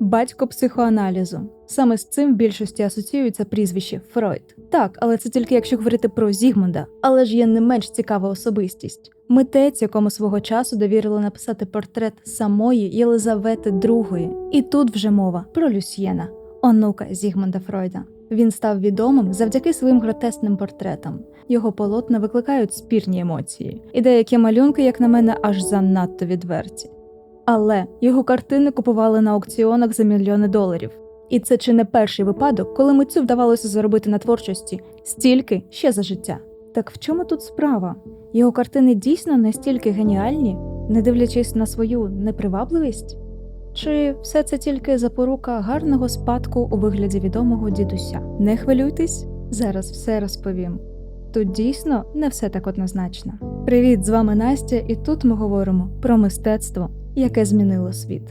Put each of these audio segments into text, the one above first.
Батько психоаналізу. Саме з цим в більшості асоціюється прізвище Фройд. Так, але це тільки якщо говорити про Зігмунда, але ж є не менш цікава особистість. Митець, якому свого часу довірили написати портрет самої Єлизавети II. І тут вже мова про Люсьєна, онука Зігмунда Фройда. Він став відомим завдяки своїм гротесним портретам. Його полотна викликають спірні емоції, і деякі малюнки, як на мене, аж занадто відверті. Але його картини купували на аукціонах за мільйони доларів. І це чи не перший випадок, коли митцю вдавалося заробити на творчості стільки ще за життя. Так в чому тут справа? Його картини дійсно настільки геніальні, не дивлячись на свою непривабливість? Чи все це тільки запорука гарного спадку у вигляді відомого дідуся? Не хвилюйтесь, зараз все розповім. Тут дійсно не все так однозначно. Привіт, з вами Настя, і тут ми говоримо про мистецтво, яке змінило світ.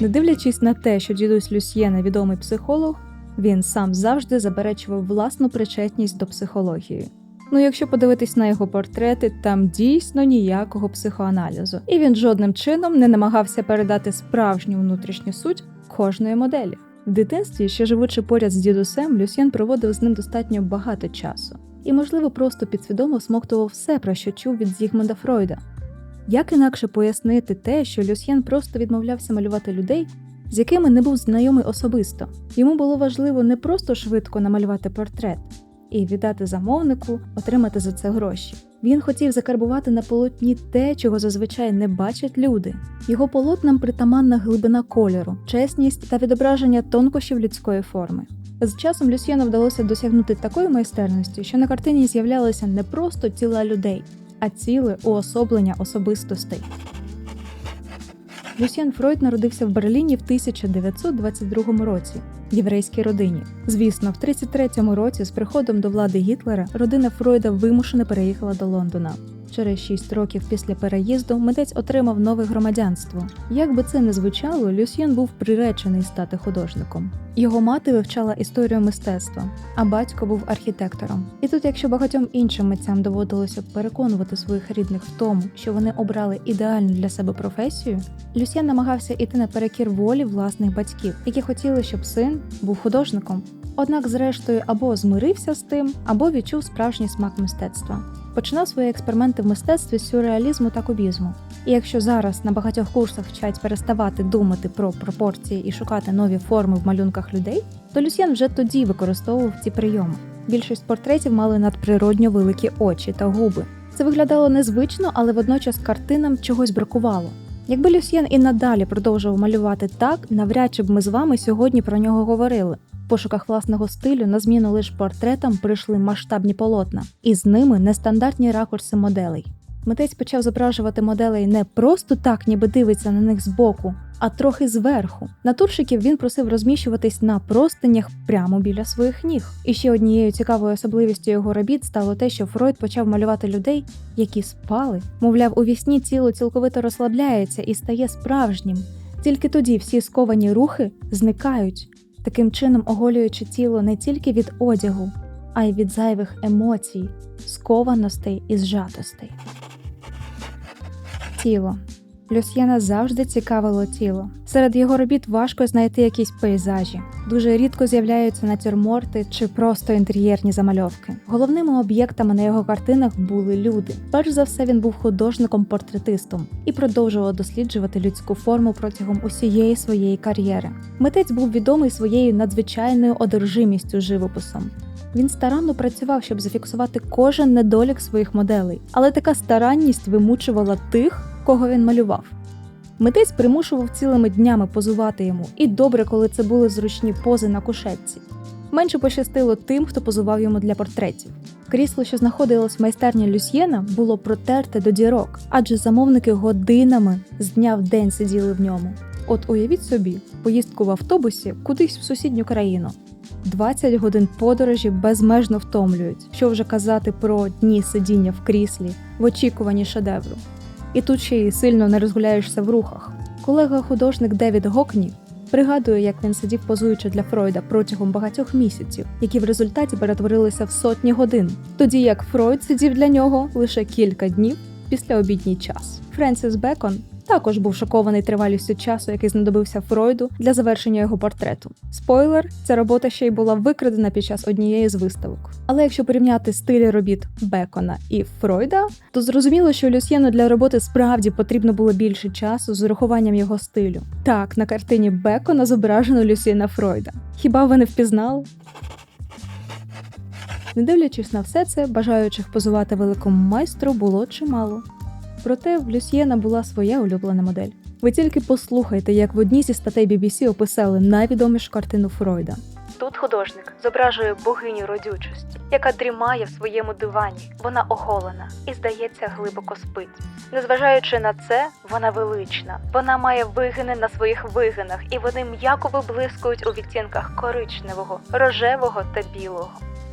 Не дивлячись на те, що дідусь Люсьєна відомий психолог, він сам завжди заперечував власну причетність до психології. Ну, якщо подивитись на його портрети, там дійсно ніякого психоаналізу, і він жодним чином не намагався передати справжню внутрішню суть кожної моделі. В дитинстві, ще живучи поряд з дідусем, Люсьєн проводив з ним достатньо багато часу і, можливо, просто підсвідомо смоктував все, про що чув від Зігмунда Фройда. Як інакше пояснити те, що Люсьєн просто відмовлявся малювати людей, з якими не був знайомий особисто? Йому було важливо не просто швидко намалювати портрет і віддати замовнику, отримати за це гроші. Він хотів закарбувати на полотні те, чого зазвичай не бачать люди. Його полотнам притаманна глибина кольору, чесність та відображення тонкощів людської форми. З часом Люсьєну вдалося досягнути такої майстерності, що на картині з'являлися не просто тіла людей, а ціле уособлення особистостей. Люсьєн Фройд народився в Берліні в 1922 році в єврейській родині. Звісно, в 33-му році з приходом до влади Гітлера родина Фройда вимушено переїхала до Лондона. Через 6 років після переїзду митець отримав нове громадянство. Як би це не звучало, Люсьєн був приречений стати художником. Його мати вивчала історію мистецтва, а батько був архітектором. І тут, якщо багатьом іншим митцям доводилося переконувати своїх рідних в тому, що вони обрали ідеальну для себе професію, Люсьєн намагався іти наперекір волі власних батьків, які хотіли, щоб син був художником. Однак, зрештою, або змирився з тим, або відчув справжній смак мистецтва. Починав свої експерименти в мистецтві з сюрреалізму та кубізму. І якщо зараз на багатьох курсах вчать переставати думати про пропорції і шукати нові форми в малюнках людей, то Люсьєн вже тоді використовував ці прийоми. Більшість портретів мали надприродньо великі очі та губи. Це виглядало незвично, але водночас картинам чогось бракувало. Якби Люсьєн і надалі продовжував малювати так, навряд чи б ми з вами сьогодні про нього говорили. Пошуках власного стилю на зміну лише портретам прийшли масштабні полотна, і з ними нестандартні ракурси моделей. Митець почав зображувати моделей не просто так, ніби дивиться на них збоку, а трохи зверху. Натурщиків він просив розміщуватись на простинях прямо біля своїх ніг. І ще однією цікавою особливістю його робіт стало те, що Фройд почав малювати людей, які спали. Мовляв, у вісні тіло цілковито розслабляється і стає справжнім. Тільки тоді всі сковані рухи зникають, таким чином оголюючи тіло не тільки від одягу, а й від зайвих емоцій, скованостей і зжатостей. Тіло. Люсьєна завжди цікавило тіло. Серед його робіт важко знайти якісь пейзажі. Дуже рідко з'являються натюрморти чи просто інтер'єрні замальовки. Головними об'єктами на його картинах були люди. Перш за все, він був художником-портретистом і продовжував досліджувати людську форму протягом усієї своєї кар'єри. Митець був відомий своєю надзвичайною одержимістю живописом. Він старанно працював, щоб зафіксувати кожен недолік своїх моделей, але така старанність вимучувала тих, кого він малював. Митець примушував цілими днями позувати йому, і добре, коли це були зручні пози на кушетці. Менше пощастило тим, хто позував йому для портретів. Крісло, що знаходилось в майстерні Люсьєна, було протерте до дірок, адже замовники годинами з дня в день сиділи в ньому. От уявіть собі, поїздку в автобусі кудись в сусідню країну. 20 годин подорожі безмежно втомлюють, що вже казати про дні сидіння в кріслі в очікуванні шедевру. І тут ще сильно не розгуляєшся в рухах. Колега-художник Девід Гокні пригадує, як він сидів позуючи для Фройда протягом багатьох місяців, які в результаті перетворилися в сотні годин, тоді як Фройд сидів для нього лише кілька днів після обідній час. Френсіс Бекон також був шокований тривалістю часу, який знадобився Фройду для завершення його портрету. Спойлер, ця робота ще й була викрадена під час однієї з виставок. Але якщо порівняти стилі робіт Бекона і Фройда, то зрозуміло, що Люсьєну для роботи справді потрібно було більше часу з урахуванням його стилю. Так, на картині Бекона зображено Люсьєна Фройда. Хіба ви не впізнали? Не дивлячись на все це, бажаючих позувати великому майстру було чимало. Проте в Люсьєна була своя улюблена модель. Ви тільки послухайте, як в одній зі статей BBC описали найвідомішу картину Фройда. Тут художник зображує богиню родючості, яка дрімає в своєму дивані. Вона оголена і, здається, глибоко спить. Незважаючи на це, вона велична. Вона має вигини на своїх вигинах, і вони м'яко виблискують у відтінках коричневого, рожевого та білого.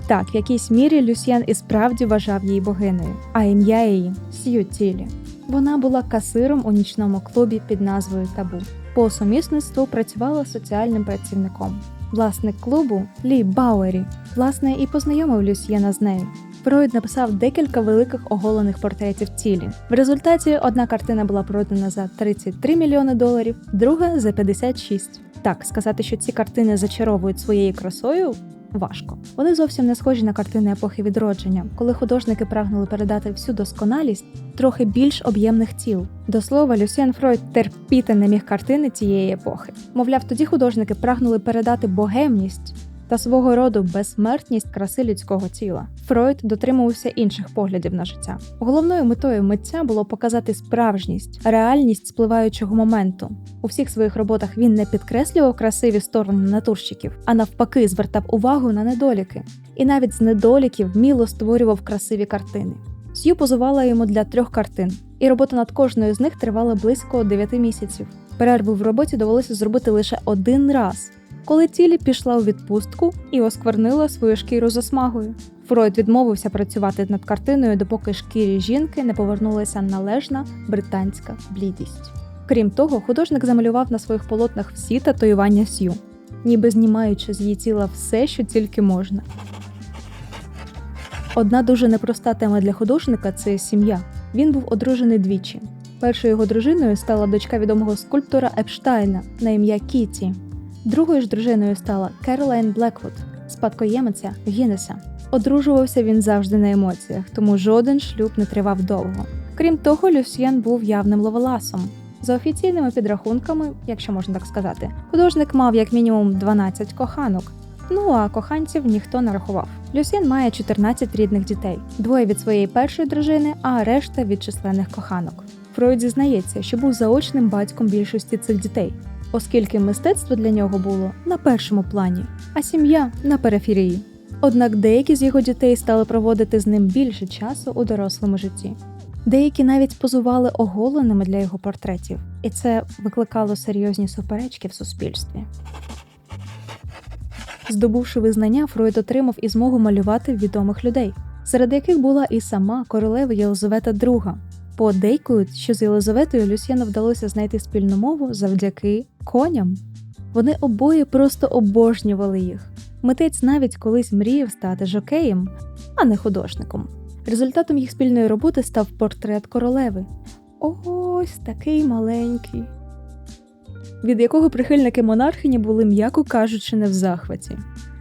Так, в якійсь мірі Люсьєн і справді вважав її богинею, а ім'я її Сью Тілі. Вона була касиром у нічному клубі під назвою Табу. По сумісництву працювала соціальним працівником. Власник клубу Лі Бауері, власне, і познайомив Люсьєна з нею. Фройд написав декілька великих оголених портретів тілі. В результаті одна картина була продана за 33 мільйони доларів, друга за 56. Так, сказати, що ці картини зачаровують своєю красою, важко. Вони зовсім не схожі на картини епохи відродження, коли художники прагнули передати всю досконалість трохи більш об'ємних тіл. До слова, Люсіан Фройд терпіти не міг картини тієї епохи. Мовляв, тоді художники прагнули передати богемність. Та свого роду безсмертність краси людського тіла. Фройд дотримувався інших поглядів на життя. Головною метою митця було показати справжність, реальність спливаючого моменту. У всіх своїх роботах він не підкреслював красиві сторони натурщиків, а навпаки, звертав увагу на недоліки. І навіть з недоліків вміло створював красиві картини. Сью позувала йому для трьох картин, і робота над кожною з них тривала близько 9 місяців. Перерву в роботі довелося зробити лише один раз, коли тілі пішла у відпустку і осквернила свою шкіру засмагою. Фройд відмовився працювати над картиною, допоки шкірі жінки не повернулася належна британська блідість. Крім того, художник замалював на своїх полотнах всі татуювання Сью, ніби знімаючи з її тіла все, що тільки можна. Одна дуже непроста тема для художника це сім'я. Він був одружений двічі. Першою його дружиною стала дочка відомого скульптора Епштайна на ім'я Кіті. Другою ж дружиною стала Керолайн Блеквуд, спадкоємиця Гіннеса. Одружувався він завжди на емоціях, тому жоден шлюб не тривав довго. Крім того, Люсьєн був явним ловеласом. За офіційними підрахунками, якщо можна так сказати, художник мав як мінімум 12 коханок. Ну а коханців ніхто не рахував. Люсьєн має 14 рідних дітей, двоє від своєї першої дружини, а решта від численних коханок. Фройд зізнається, що був заочним батьком більшості цих дітей, оскільки мистецтво для нього було на першому плані, а сім'я на периферії. Однак деякі з його дітей стали проводити з ним більше часу у дорослому житті. Деякі навіть позували оголеними для його портретів, і це викликало серйозні суперечки в суспільстві. Здобувши визнання, Фройд отримав і змогу малювати відомих людей, серед яких була і сама королева Єлизавета II. Подейкують, що з Єлизаветою Люсьєну вдалося знайти спільну мову завдяки коням. Вони обоє просто обожнювали їх. Митець навіть колись мріяв стати жокеєм, а не художником. Результатом їх спільної роботи став портрет королеви. Ось такий маленький, від якого прихильники монархині були, м'яко кажучи, не в захваті.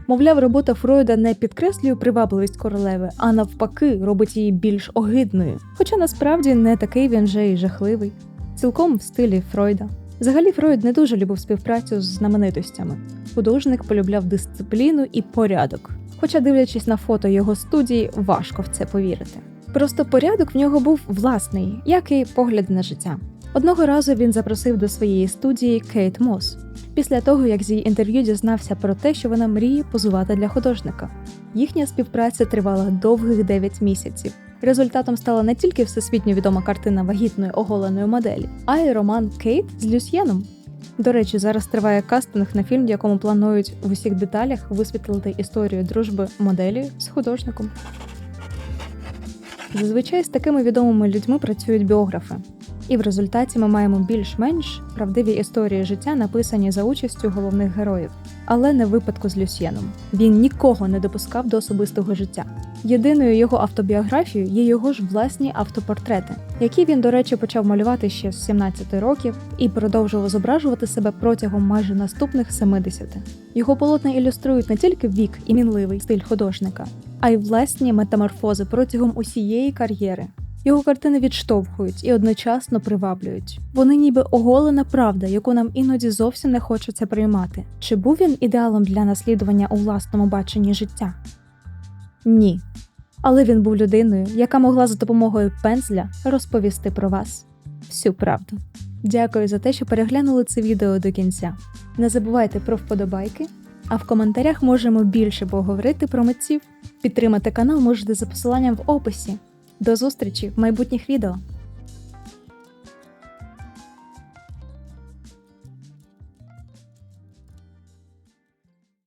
Мовляв, робота Фройда не підкреслює привабливість королеви, а навпаки, робить її більш огидною. Хоча насправді не такий він же і жахливий, цілком в стилі Фройда. Взагалі, Фройд не дуже любив співпрацю з знаменитостями. Художник полюбляв дисципліну і порядок. Хоча, дивлячись на фото його студії, важко в це повірити. Просто порядок в нього був власний, як і погляд на життя. Одного разу він запросив до своєї студії Кейт Мос після того, як з її інтерв'ю дізнався про те, що вона мріє позувати для художника. Їхня співпраця тривала довгих 9 місяців. Результатом стала не тільки всесвітньо відома картина вагітної оголеної моделі, а й роман Кейт з Люсьєном. До речі, зараз триває кастинг на фільм, в якому планують в усіх деталях висвітлити історію дружби моделі з художником. Зазвичай з такими відомими людьми працюють біографи, і в результаті ми маємо більш-менш правдиві історії життя, написані за участю головних героїв, але не в випадку з Люсьєном. Він нікого не допускав до особистого життя. Єдиною його автобіографією є його ж власні автопортрети, які він, до речі, почав малювати ще з 17 років і продовжував зображувати себе протягом майже наступних 70. Його полотна ілюструють не тільки вік і мінливий стиль художника, а й власні метаморфози протягом усієї кар'єри. Його картини відштовхують і одночасно приваблюють. Вони ніби оголена правда, яку нам іноді зовсім не хочеться приймати. Чи був він ідеалом для наслідування у власному баченні життя? Ні. Але він був людиною, яка могла за допомогою пензля розповісти про вас всю правду. Дякую за те, що переглянули це відео до кінця. Не забувайте про вподобайки, а в коментарях можемо більше поговорити про митців. Підтримати канал можете за посиланням в описі. До зустрічі в майбутніх відео!